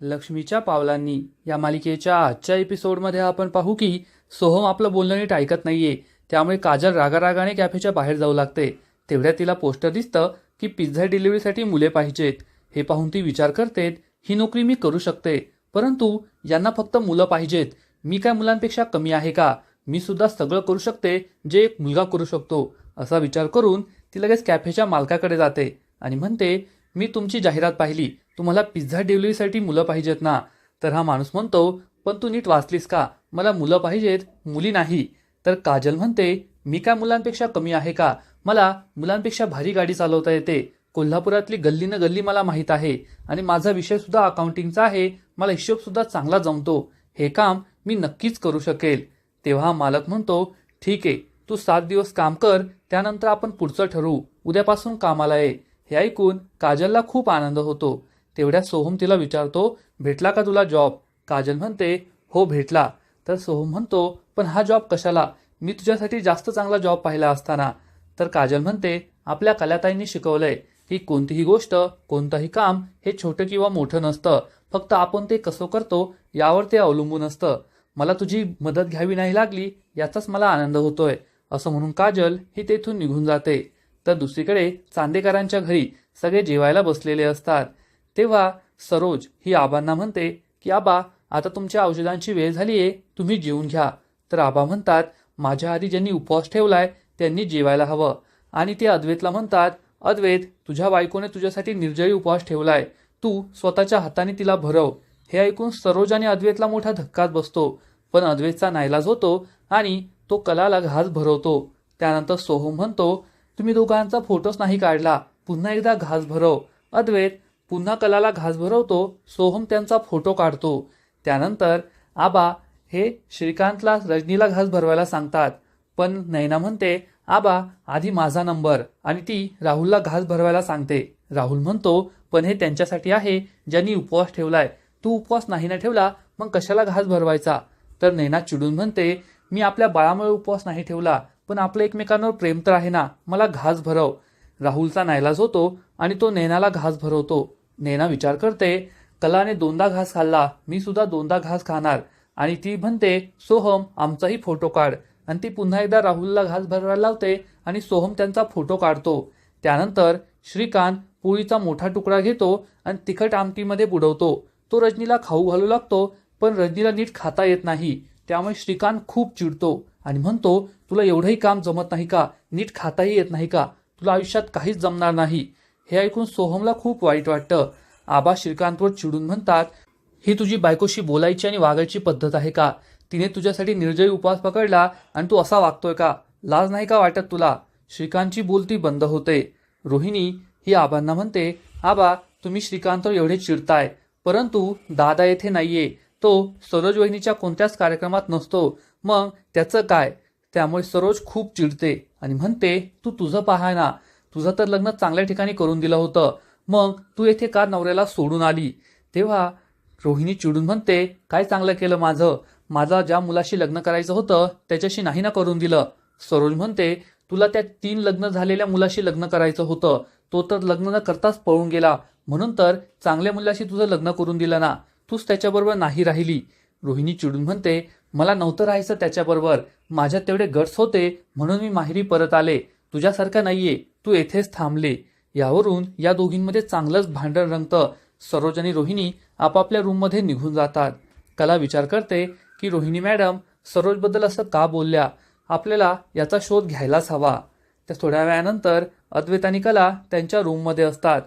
लक्ष्मीच्या पावलांनी या मालिकेच्या आजच्या एपिसोडमध्ये आपण पाहू की सोहम आपलं बोलणं नीट ऐकत नाहीये. त्यामुळे काजल रागारागाने कॅफेच्या बाहेर जाऊ लागते. तेवढ्या तिला पोस्टर दिसतं की पिझ्झा डिलिव्हरीसाठी मुले पाहिजेत. हे पाहून ती विचार करते ही नोकरी मी करू शकते. परंतु यांना फक्त मुलं पाहिजेत. मी काय मुलांपेक्षा कमी आहे का? मी सुद्धा सगळं करू शकते जे एक मुलगा करू शकतो. असा विचार करून ती लगेच कॅफेच्या मालकाकडे जाते आणि म्हणते मी तुमची जाहिरात पाहिली. तुम्हाला पिझ्झा डिलिव्हरीसाठी मुलं पाहिजेत ना? तर हा माणूस म्हणतो पण तू नीट वाचलीस का? मला मुलं पाहिजेत मुली नाही. तर काजल म्हणते मी काय मुलांपेक्षा कमी आहे का? मला मुलांपेक्षा भारी गाडी चालवता येते. कोल्हापुरातली गल्ली न गल्ली मला माहीत आहे. आणि माझा विषयसुद्धा अकाउंटिंगचा आहे. मला हिशोबसुद्धा चांगला जमतो. हे काम मी नक्कीच करू शकेल. तेव्हा मालक म्हणतो ठीक आहे. तू सात दिवस काम कर. त्यानंतर आपण पुढचं ठरवू. उद्यापासून कामाला ये. हे ऐकून काजलला खूप आनंद होतो. तेवढ्या सोहम तिला विचारतो भेटला का तुला जॉब काजल म्हणते हो भेटला. तर सोहम म्हणतो पण हा जॉब कशाला? मी तुझ्यासाठी जास्त चांगला जॉब पाहिला असताना. तर काजल म्हणते आपल्या कलाताईंनी शिकवलंय की कोणतीही गोष्ट कोणतंही काम हे छोटं किंवा मोठं नसतं. फक्त आपण ते कसं करतो यावर ते अवलंबून असतं. मला तुझी मदत घ्यावी नाही लागली याचाच मला आनंद होतोय. असं म्हणून काजल ही तेथून निघून जाते. तर दुसरीकडे चांदेकरांच्या घरी सगळे जेवायला बसलेले असतात. तेव्हा सरोज ही आबांना म्हणते की आबा आता तुमच्या औषधांची वेळ झाली आहे तुम्ही जेवून घ्या. तर आबा म्हणतात माझ्या आधी ज्यांनी उपवास ठेवलाय त्यांनी जेवायला हवं. आणि ते अद्वैतला म्हणतात अद्वैत तुझ्या बायकोने तुझ्यासाठी निर्जळी उपवास ठेवलाय. तू स्वतःच्या हाताने तिला भरव. हे ऐकून सरोज आणि अद्वैतला मोठा धक्काच बसतो. पण अद्वैतचा नाईलाज होतो आणि तो कलाला घास भरवतो. त्यानंतर सोहम म्हणतो तुम्ही दोघांचा फोटोच नाही काढला पुन्हा एकदा घास भरव. अद्वैत पुन्हा कलाला घास भरवतो सोहम त्यांचा फोटो काढतो. त्यानंतर आबा हे श्रीकांतला रजनीला घास भरवायला सांगतात. पण नैना म्हणते आबा आधी माझा नंबर आणि ती राहुलला घास भरवायला सांगते. राहुल म्हणतो पण हे त्यांच्यासाठी आहे ज्यांनी उपवास ठेवलाय. तू उपवास नाही ना ठेवला मग कशाला घास भरवायचा? तर नैना चिडून म्हणते मी आपल्या बाळामुळे उपवास नाही ठेवला पण आपलं एकमेकांवर प्रेम तर आहे ना. मला घास भरव. राहुलचा नाईलाज होतो आणि तो नैनाला घास भरवतो. नैना विचार करते कलाने दोनदा घास खाल्ला मी सुद्धा दोनदा घास खाणार. आणि ती म्हणते सोहम आमचाही फोटो काढ. आणि ती पुन्हा एकदा राहुलला घास भरवायला लावते आणि सोहम त्यांचा फोटो काढतो. त्यानंतर श्रीकांत पोळीचा मोठा तुकडा घेतो आणि तिखट आमटीमध्ये बुडवतो. तो रजनीला खाऊ घालू लागतो पण रजनीला नीट खाता येत नाही. त्यामुळे श्रीकांत खूप चिडतो. आणि म्हणतो तुला एवढंही काम जमत नाही का? नीट खाताही येत नाही का? तुला आयुष्यात काहीच जमणार नाही. हे ऐकून सोहमला खूप वाईट वाटतं. आबा श्रीकांतवर चिडून म्हणतात ही तुझी बायकोशी बोलायची आणि वागायची पद्धत आहे का? तिने तुझ्यासाठी निर्जयी उपवास पकडला आणि तू असा वागतोय का? लाज नाही का वाटत तुला? श्रीकांतची बोलती बंद होते. रोहिणी ही आबांना म्हणते आबा तुम्ही श्रीकांतवर एवढे चिडताय परंतु दादा येथे नाहीये. तो सरोज वहिनीच्या कोणत्याच कार्यक्रमात नसतो. मग त्याचं काय? त्यामुळे सरोज खूप चिडते आणि म्हणते तू तुझं पाहा ना. तुझं तर लग्न चांगल्या ठिकाणी करून दिलं होतं. मग तू येथे का नवऱ्याला सोडून आली? तेव्हा रोहिणी चिडून म्हणते काय चांगलं केलं माझं? माझा ज्या मुलाशी लग्न करायचं होतं त्याच्याशी नाही ना करून दिलं. सरोज म्हणते तुला त्या तीन लग्न झालेल्या मुलाशी लग्न करायचं होतं. तो तर लग्न न करताच पळून गेला. म्हणून तर चांगल्या मुलाशी तुझं लग्न करून दिलं ना. तूच त्याच्याबरोबर नाही राहिली. रोहिणी चिडून म्हणते मला नव्हतं राहायचं त्याच्याबरोबर. माझ्यात तेवढे गट्स होते म्हणून मी माहेरी परत आले. तुझ्यासारखं नाहीये. तू येथेच थांबले. यावरून या दोघींमध्ये चांगलंच भांडण रंगतं. सरोज आणि रोहिणी आपापल्या रूममध्ये निघून जातात. कला विचार करते की रोहिणी मॅडम सरोजबद्दल असं का बोलल्या? आपल्याला याचा शोध घ्यायलाच हवा. त्या थोड्या वेळानंतर अद्वैत आणि कला त्यांच्या रूममध्ये असतात.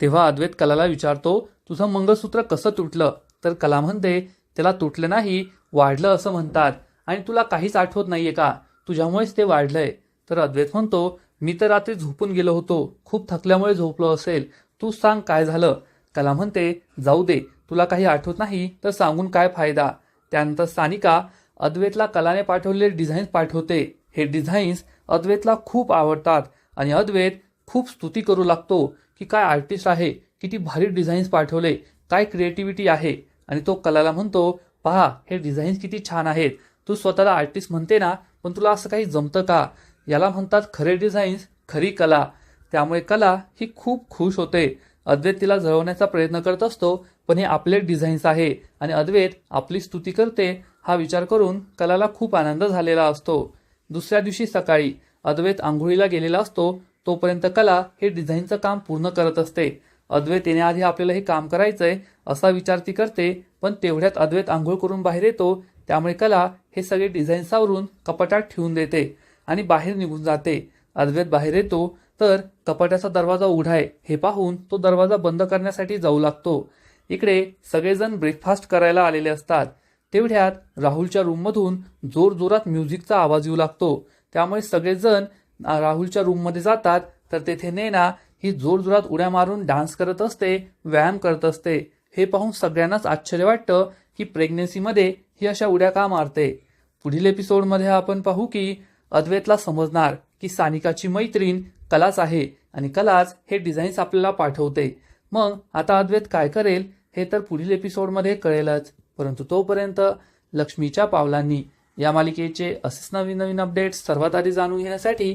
तेव्हा अद्वैत कलाला विचारतो तुझं मंगळसूत्र कसं तुटलं? तर कला म्हणते त्याला तुटलं नाही वाढलं असं म्हणतात आणि तुला काहीच आठवत नाहीये का? तुझ्यामुळेच ते वाढलंय. तर अद्वैत म्हणतो मी तर रात्री झोपून गेलो होतो. खूप थकल्यामुळे झोपलो असेल. तू सांग काय झालं? कला म्हणते जाऊ दे. तुला काही आठवत नाही तर सांगून काय फायदा? त्यानंतर सानिका अद्वैतला कलाने पाठवलेले डिझाईन्स पाठवते. हे डिझाईन्स अद्वैतला खूप आवडतात आणि अद्वैत खूप स्तुती करू लागतो की काय आर्टिस्ट आहे किती भारी डिझाईन्स पाठवले काय क्रिएटिव्हिटी आहे. आणि तो कलाला म्हणतो पहा हे डिझाईन्स किती छान आहेत. तू स्वतःला आर्टिस्ट म्हणते ना पण तुला असं काही जमतं का? याला म्हणतात खरे डिझाईन्स खरी कला. त्यामुळे कला ही खूप खुश होते. अद्वैत तिला जळवण्याचा प्रयत्न करत असतो पण हे आपले डिझाईन्स आहे. आणि अद्वैत आपली स्तुती करते हा विचार करून कलाला खूप आनंद झालेला असतो. दुसऱ्या दिवशी सकाळी अद्वैत आंघोळीला गेलेला असतो तोपर्यंत कला हे डिझाईनचं काम पूर्ण करत असते. अद्वैत येण्याआधी आपल्याला हे काम करायचंय असा विचार ती करते पण तेवढ्यात अद्वैत आंघोळ करून बाहेर येतो त्यामुळे कला हे सगळे डिझाईन सावरून कपाटात ठेवून देते आणि बाहेर निघून जाते. अद्वैत बाहेर येतो तर कपाटाचा दरवाजा उघडा आहे. हे पाहून तो दरवाजा बंद करण्यासाठी जाऊ लागतो. इकडे सगळेजण ब्रेकफास्ट करायला आलेले असतात. तेवढ्यात राहुलच्या रूममधून जोरजोरात म्युझिकचा आवाज येऊ लागतो. त्यामुळे सगळेजण राहुलच्या रूममध्ये जातात तर तेथे नैना ही जोरजोरात उड्या मारून डान्स करत असते व्यायाम करत असते. हे पाहून सगळ्यांनाच आश्चर्य वाटतं की प्रेग्नेसीमध्ये ही अशा उड्या का मारते. पुढील एपिसोडमध्ये आपण पाहू की अद्वैतला समजणार की सानिकाची मैत्रीण कलाच आहे आणि कलाच हे डिझाईन्स आपल्याला पाठवते. मग आता अद्वैत काय करेल हे तर पुढील एपिसोडमध्ये कळेलच. परंतु तोपर्यंत लक्ष्मीच्या पावलांनी या मालिकेचे असेच नवीन नवीन अपडेट्स सर्वात आधी जाणून घेण्यासाठी